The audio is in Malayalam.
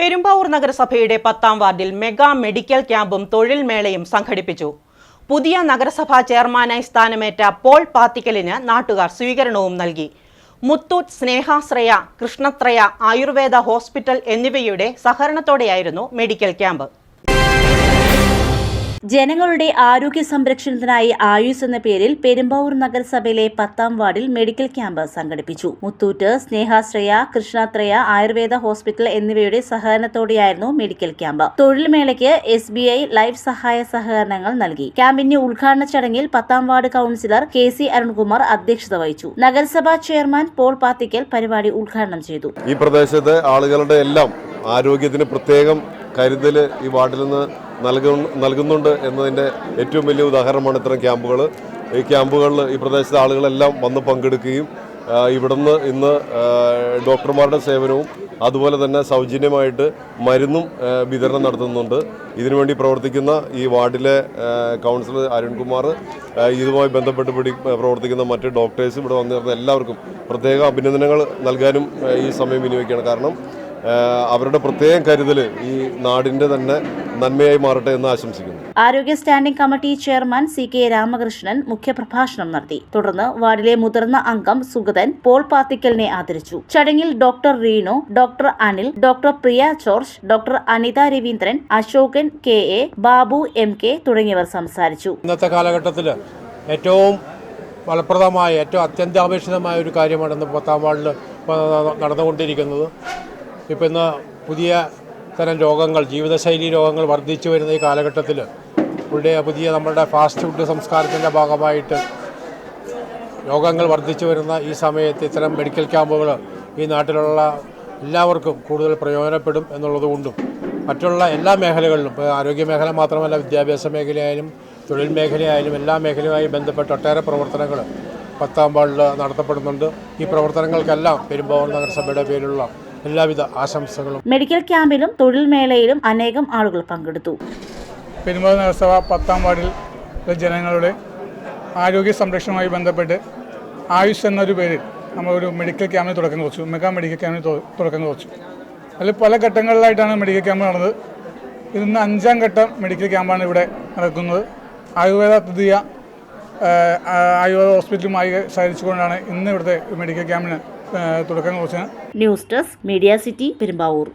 പെരുമ്പാവൂർ നഗരസഭയുടെ പത്താം വാർഡിൽ മെഗാ മെഡിക്കൽ ക്യാമ്പും തൊഴിൽ മേളയും സംഘടിപ്പിച്ചു. പുതിയ നഗരസഭാ ചെയർമാനായി സ്ഥാനമേറ്റ പോൾ പാത്തിക്കലിന് നാട്ടുകാർ സ്വീകരണവും നൽകി. മുത്തൂറ്റ് സ്നേഹാശ്രയ കൃഷ്ണത്രയ ആയുർവേദ ഹോസ്പിറ്റൽ എന്നിവയുടെ സഹകരണത്തോടെയായിരുന്നു മെഡിക്കൽ ക്യാമ്പ്. ജനങ്ങളുടെ ആരോഗ്യ സംരക്ഷണത്തിനായി ആയുസ് എന്ന പേരിൽ പെരുമ്പാവൂർ നഗരസഭയിലെ പത്താം വാർഡിൽ മെഡിക്കൽ ക്യാമ്പ് സംഘടിപ്പിച്ചു. മുത്തൂറ്റ് സ്നേഹാശ്രയ കൃഷ്ണാത്രയ ആയുർവേദ ഹോസ്പിറ്റൽ എന്നിവയുടെ സഹകരണത്തോടെയായിരുന്നു മെഡിക്കൽ ക്യാമ്പ്. തൊഴിൽ മേളയ്ക്ക് എസ് ബി ഐ ലൈഫ് സഹായ സഹകരണങ്ങൾ നൽകി. ക്യാമ്പിന്റെ ഉദ്ഘാടന ചടങ്ങിൽ പത്താം ward councillor K C Arunkumar അധ്യക്ഷത വഹിച്ചു. നഗരസഭാ ചെയർമാൻ പോൾ പാത്തിക്കൽ പരിപാടി ഉദ്ഘാടനം ചെയ്തു. ഈ പ്രദേശത്തെ ആളുകളുടെ എല്ലാം ആരോഗ്യത്തിന് പ്രത്യേകം കരുതൽ ഈ വാർഡിൽ നിന്ന് നൽകും നൽകുന്നുണ്ട് എന്നതിന്റെ ഏറ്റവും വലിയ ഉദാഹരണമാണ് ഇത്തരം ക്യാമ്പുകൾ. ഈ ക്യാമ്പുകളിൽ ഈ പ്രദേശത്തെ ആളുകളെല്ലാം വന്ന് പങ്കെടുക്കുകയും ഇവിടുന്ന് ഇന്ന് ഡോക്ടർമാരുടെ സേവനവും അതുപോലെ തന്നെ സൗജന്യമായിട്ട് മരുന്നും വിതരണം നടത്തുന്നുണ്ട്. ഇതിനുവേണ്ടി പ്രവർത്തിക്കുന്ന ഈ വാർഡിലെ കൗൺസിലർ അരുൺകുമാർ ഇതുമായി ബന്ധപ്പെട്ട് പിടി പ്രവർത്തിക്കുന്ന മറ്റ് ഡോക്ടേഴ്സ് ഇവിടെ വന്നിരുന്ന എല്ലാവർക്കും പ്രത്യേക അഭിനന്ദനങ്ങൾ നൽകാനും ഈ സമയം വിനിയോഗിക്കുകയാണ്. കാരണം അവരുടെ പ്രത്യേകം കരുതൽ ഈ നാടിന്റെ തന്നെ നന്മയായി മാറട്ടെ എന്ന് ആശംസിക്കുന്നു. ആരോഗ്യ standing committee chairman C K Ramakrishnan മുഖ്യപ്രഭാഷണം നടത്തി. തുടർന്ന് വാർഡിലെ മുതിർന്ന അംഗം സുഗതൻ പോൾ പാത്തിക്കലിനെ ആദരിച്ചു. ചടങ്ങിൽ doctor Reeno doctor Anil doctor Priya George doctor Anitha Raveendran Asokan K A Babu M K തുടങ്ങിയവർ സംസാരിച്ചു. ഇന്നത്തെ കാലഘട്ടത്തിൽ ഏറ്റവും ഫലപ്രദമായ ഏറ്റവും അത്യന്താപേക്ഷിതമായ ഒരു കാര്യമാണ് ഇന്ന് പത്താം വാർഡിൽ നടന്നുകൊണ്ടിരിക്കുന്നത്. ഇപ്പം ഇന്ന് പുതിയ തരം രോഗങ്ങൾ ജീവിതശൈലി രോഗങ്ങൾ വർദ്ധിച്ചു വരുന്ന ഈ കാലഘട്ടത്തിൽ പുള്ളിയെ പുതിയ നമ്മുടെ ഫാസ്റ്റ് ഫുഡ് സംസ്കാരത്തിന്റെ ഭാഗമായിട്ട് രോഗങ്ങൾ വർദ്ധിച്ചു വരുന്ന ഈ സമയത്ത് ഇത്തരം മെഡിക്കൽ ക്യാമ്പുകൾ ഈ നാട്ടിലുള്ള എല്ലാവർക്കും കൂടുതൽ പ്രയോജനപ്പെടും എന്നുള്ളതുകൊണ്ടും മറ്റുള്ള എല്ലാ മേഖലകളിലും ഇപ്പോൾ ആരോഗ്യ മേഖല മാത്രമല്ല വിദ്യാഭ്യാസ മേഖലയായാലും തൊഴിൽ മേഖലയായാലും എല്ലാ മേഖലയുമായി ബന്ധപ്പെട്ട ഒട്ടേറെ പ്രവർത്തനങ്ങൾ പത്താം വാർഡിൽ നടത്തപ്പെടുന്നുണ്ട്. ഈ പ്രവർത്തനങ്ങൾക്കെല്ലാം പെരുമ്പാവൂർ നഗരസഭയുടെ പേരിലുള്ള എല്ലാവിധ ആശംസകളും. മെഡിക്കൽ ക്യാമ്പിലും തൊഴിൽ മേളയിലും അനേകം ആളുകൾ പങ്കെടുത്തു. പെരുമ്പാവൂർ നഗരസഭ പത്താം വാർഡിൽ ജനങ്ങളുടെ ആരോഗ്യ സംരക്ഷണവുമായി ബന്ധപ്പെട്ട് ആയുഷ് എന്നൊരു പേരിൽ നമ്മളൊരു മെഡിക്കൽ ക്യാമ്പിന് തുടക്കം കുറിച്ചു. മെഗാ മെഡിക്കൽ ക്യാമ്പിന് തുടക്കം കുറിച്ചു. അതിൽ പല ഘട്ടങ്ങളിലായിട്ടാണ് മെഡിക്കൽ ക്യാമ്പ് നടന്നത്. ഇന്ന് അഞ്ചാം ഘട്ടം മെഡിക്കൽ ക്യാമ്പാണ് ഇവിടെ നടക്കുന്നത്. ആയുർവേദ തൃതീയ ആയുർവേദ ഹോസ്പിറ്റലുമായി സഹകരിച്ചുകൊണ്ടാണ് ഇന്ന് ഇവിടുത്തെ മെഡിക്കൽ ക്യാമ്പിന് തുടക്കം കുറിച്ച news desk media city Perumbavoor.